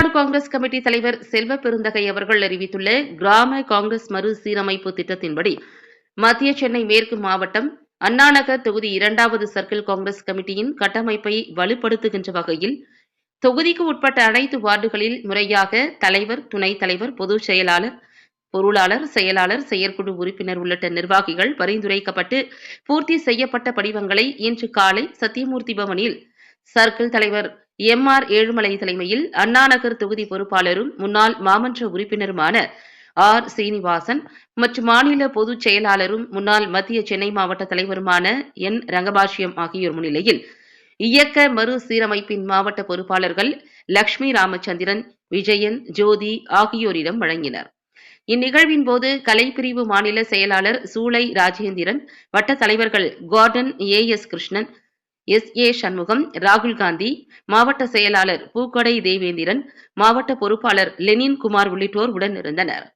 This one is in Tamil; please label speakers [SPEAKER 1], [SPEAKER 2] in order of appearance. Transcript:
[SPEAKER 1] தமிழ்நாடு காங்கிரஸ் கமிட்டி தலைவர் செல்வ பெருந்தகை அவர்கள் அறிவித்துள்ள கிராம காங்கிரஸ் மறுசீரமைப்பு திட்டத்தின்படி மத்திய சென்னை மேற்கு மாவட்டம் அண்ணாநகர் தொகுதி இரண்டாவது சர்க்கிள் காங்கிரஸ் கமிட்டியின் கட்டமைப்பை வலுப்படுத்துகின்ற வகையில் தொகுதிக்கு உட்பட்ட அனைத்து வார்டுகளில் முறையாக தலைவர் துணைத் தலைவர் பொதுச் செயலாளர் பொருளாளர் செயலாளர் செயற்குழு உறுப்பினர் உள்ளிட்ட நிர்வாகிகள் பரிந்துரைக்கப்பட்டு பூர்த்தி செய்யப்பட்ட படிவங்களை இன்று காலை சத்தியமூர்த்தி பவனில் சர்க்கிள் தலைவர் எம் ஆர் ஏழுமலை தலைமையில் அண்ணாநகர் தொகுதி பொறுப்பாளரும் முன்னாள் மாமன்ற உறுப்பினருமான ஆர். சீனிவாசன் மற்றும் மாநில பொதுச் செயலாளரும் முன்னாள் மத்திய சென்னை மாவட்ட தலைவருமான என். ரங்கபாஷ்யம் ஆகியோர் முன்னிலையில் இயக்க மறுசீரமைப்பின் மாவட்ட பொறுப்பாளர்கள் லட்சுமி ராமச்சந்திரன் விஜயன் ஜோதி ஆகியோரிடம் வழங்கினர். இந்நிகழ்வின் போது கலைப்பிரிவு மாநில செயலாளர் சூளை ராஜேந்திரன் வட்ட தலைவர்கள் garden A S Krishnan S. A. Shanmugam ராகுல் காந்தி மாவட்ட செயலாளர் பூக்கொடை தேவேந்திரன் மாவட்ட பொறுப்பாளர் லெனின் குமார் உள்ளிட்டோர் உடன் இருந்தனர்.